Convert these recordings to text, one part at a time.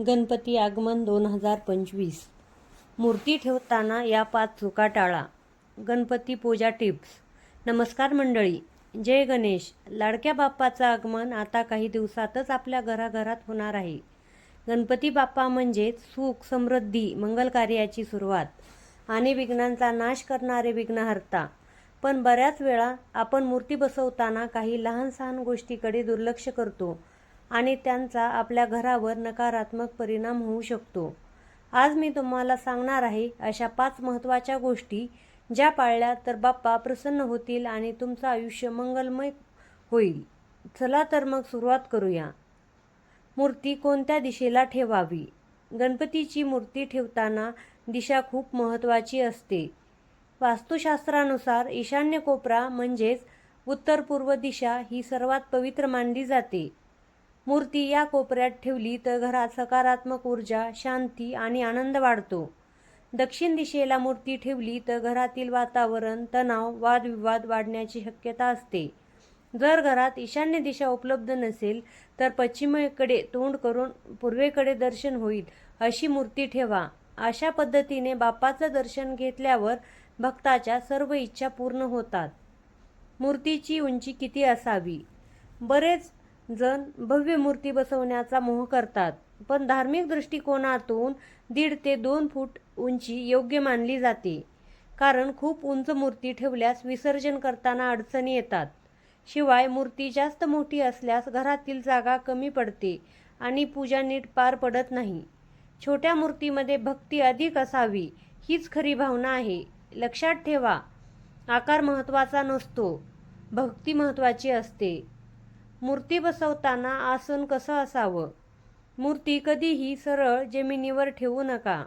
गणपती आगमन दोन हजार पंचवीस. मूर्ती ठेवताना या पाच चुका टाळा. गणपती पूजा टिप्स. नमस्कार मंडळी. जय गणेश. लाडक्या बाप्पाचं आगमन आता काही दिवसातच आपल्या घराघरात होणार आहे. गणपती बाप्पा म्हणजेच सुख समृद्धी मंगल कार्याची सुरुवात. आणि विघ्नांचा नाश करणारे विघ्नहर्ता. पण बऱ्याच वेळा आपण मूर्ती बसवताना काही लहान सहान गोष्टीकडे दुर्लक्ष करतो. आणि त्यांचा आपल्या घरावर नकारात्मक परिणाम होऊ शकतो. आज मी तुम्हाला सांगणार आहे अशा पाच महत्त्वाच्या गोष्टी ज्या पाळल्या तर बाप्पा प्रसन्न होतील आणि तुमचं आयुष्य मंगलमय होईल. चला तर मग सुरुवात करूया. मूर्ती कोणत्या दिशेला ठेवावी? गणपतीची मूर्ती ठेवताना दिशा खूप महत्त्वाची असते. वास्तुशास्त्रानुसार ईशान्य कोपरा म्हणजेच उत्तर पूर्व दिशा ही सर्वात पवित्र मानली जाते. मूर्ती या कोपऱ्यात ठेवली तर घरात सकारात्मक ऊर्जा शांती आणि आनंद वाढतो. दक्षिण दिशेला मूर्ती ठेवली तर घरातील वातावरण तणाव वादविवाद वाढण्याची शक्यता असते. जर घरात ईशान्य दिशा उपलब्ध नसेल तर पश्चिमेकडे तोंड करून पूर्वेकडे दर्शन होईल अशी मूर्ती ठेवा. अशा पद्धतीने बाप्पाचं दर्शन घेतल्यावर भक्ताच्या सर्व इच्छा पूर्ण होतात. मूर्तीची उंची किती असावी? बरेच जण भव्य मूर्ती बसवण्याचा मोह करतात. पण धार्मिक दृष्टिकोनातून दीड ते दोन फूट उंची योग्य मानली जाते. कारण खूप उंच मूर्ती ठेवल्यास विसर्जन करताना अडचणी येतात. शिवाय मूर्ती जास्त मोठी असल्यास घरातील जागा कमी पडते आणि पूजा नीट पार पडत नाही. छोट्या मूर्तीमध्ये भक्ती अधिक असावी हीच खरी भावना आहे. लक्षात ठेवा आकार महत्त्वाचा नसतो भक्ती महत्त्वाची असते. मूर्ती बसवताना आसन कसं असावं? मूर्ती कधीही सरळ जमिनीवर ठेवू नका.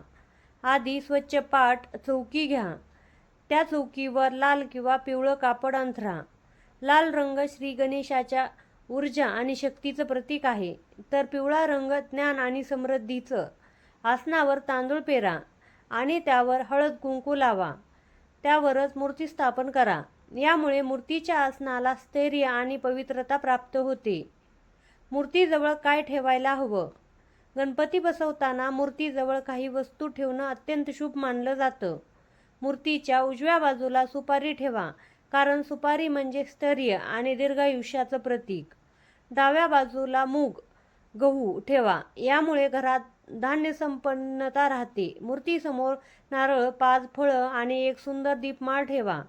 आधी स्वच्छ पाट चौकी घ्या. त्या चौकीवर लाल किंवा पिवळं कापड अंथरा. लाल रंग श्री गणेशाच्या ऊर्जा आणि शक्तीचं प्रतीक आहे. तर पिवळा रंग ज्ञान आणि समृद्धीचं. आसनावर तांदूळ पेरा आणि त्यावर हळद कुंकू लावा. त्यावरच मूर्ती स्थापन करा. यामुळे मूर्तीच्या आसनाला स्थैर्य आणि पवित्रता प्राप्त होते. मूर्तीजवळ काय ठेवायला हवं? गणपती बसवताना मूर्तीजवळ काही वस्तू ठेवणं अत्यंत शुभ मानलं जातं. मूर्तीच्या उजव्या बाजूला सुपारी ठेवा कारण सुपारी म्हणजे स्थैर्य आणि दीर्घायुष्याचं प्रतीक. डाव्या बाजूला मूग गहू ठेवा यामुळे घरात धान्य संपन्नता राहते. मूर्तीसमोर नारळ पाच फळं आणि एक सुंदर दीपमाळ ठेवा.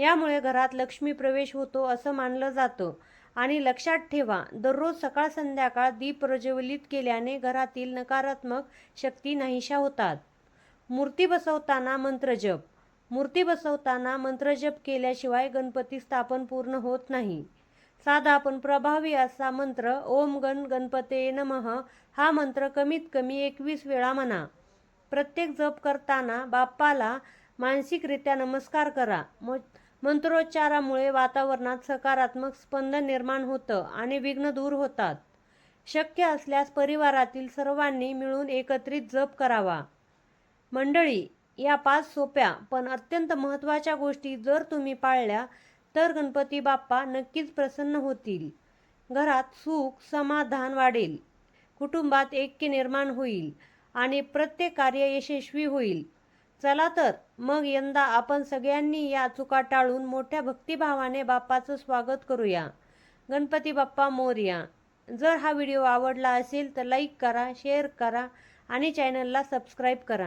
यामुळे घरात लक्ष्मी प्रवेश होतो असं मानलं जातं. आणि लक्षात ठेवा दररोज सकाळ संध्याकाळ दीप प्रज्वलित केल्याने घरातील नकारात्मक शक्ती नाहीशा होतात. मूर्ती बसवताना मंत्रजप मूर्ती बसवताना मंत्रजप केल्याशिवाय गणपती स्थापन पूर्ण होत नाही. साधा पण प्रभावी असा मंत्र ओम गण गणपते नमः हा मंत्र कमीत कमी एकवीस वेळा म्हणा. प्रत्येक जप करताना बाप्पाला मानसिकरित्या नमस्कार करा. मग मंत्रोच्चारामुळे वातावरणात सकारात्मक स्पंदन निर्माण होतं आणि विघ्न दूर होतात. शक्य असल्यास परिवारातील सर्वांनी मिळून एकत्रित जप करावा. मंडळी या पाच सोप्या पण अत्यंत महत्त्वाच्या गोष्टी जर तुम्ही पाळल्या तर गणपती बाप्पा नक्कीच प्रसन्न होतील. घरात सुख समाधान वाढेल. कुटुंबात ऐक्य निर्माण होईल आणि प्रत्येक कार्य यशस्वी होईल. चला तर. मग यंदा आपण सगळ्यांनी या चुका टाळून मोठ्या भक्तिभावाने बाप्पाचं स्वागत करूया. गणपती बाप्पा मोरया. जर हा व्हिडिओ आवडला असेल तर लाईक करा शेअर करा आणि चॅनलला सबस्क्राईब करा.